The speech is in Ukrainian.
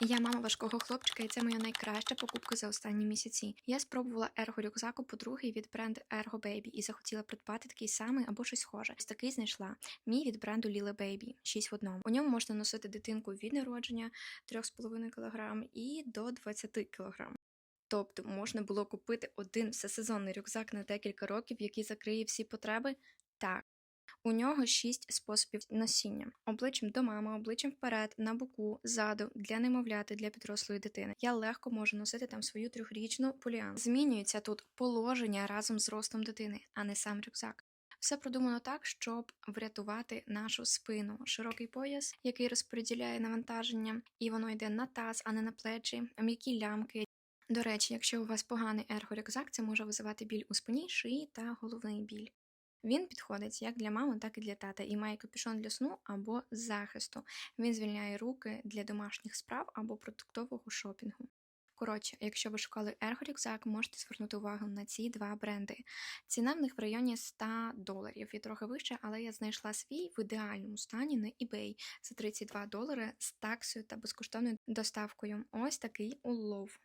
Я мама важкого хлопчика, і це моя найкраща покупка за останні місяці. Я спробувала ерго рюкзак у подруги від бренду Ergo Baby і захотіла придбати такий самий або щось схоже. Ось такий знайшла. Мій від бренду Lila Baby, 6 в одному. У ньому можна носити дитинку від народження 3,5 кг і до 20 кг. Тобто можна було купити один всесезонний рюкзак на декілька років, який закриє всі потреби? Так. У нього шість способів носіння: обличчям до мами, обличчям вперед, на боку, ззаду, для немовляти, для підрослої дитини. Я легко можу носити там свою трьохрічну поліан. Змінюється тут положення разом з ростом дитини, а не сам рюкзак. Все продумано так, щоб врятувати нашу спину. Широкий пояс, який розподіляє навантаження, і воно йде на таз, а не на плечі, м'які лямки. До речі, якщо у вас поганий ергорюкзак, це може визивати біль у спині, шиї та головний біль. Він підходить як для мами, так і для тата, і має капюшон для сну або захисту. Він звільняє руки для домашніх справ або продуктового шопінгу. Коротше, якщо ви шукали ергорюкзак, можете звернути увагу на ці два бренди. Ціна в них в районі 100 доларів і трохи вище, але я знайшла свій в ідеальному стані на eBay за 32 долари з таксою та безкоштовною доставкою. Ось такий улов.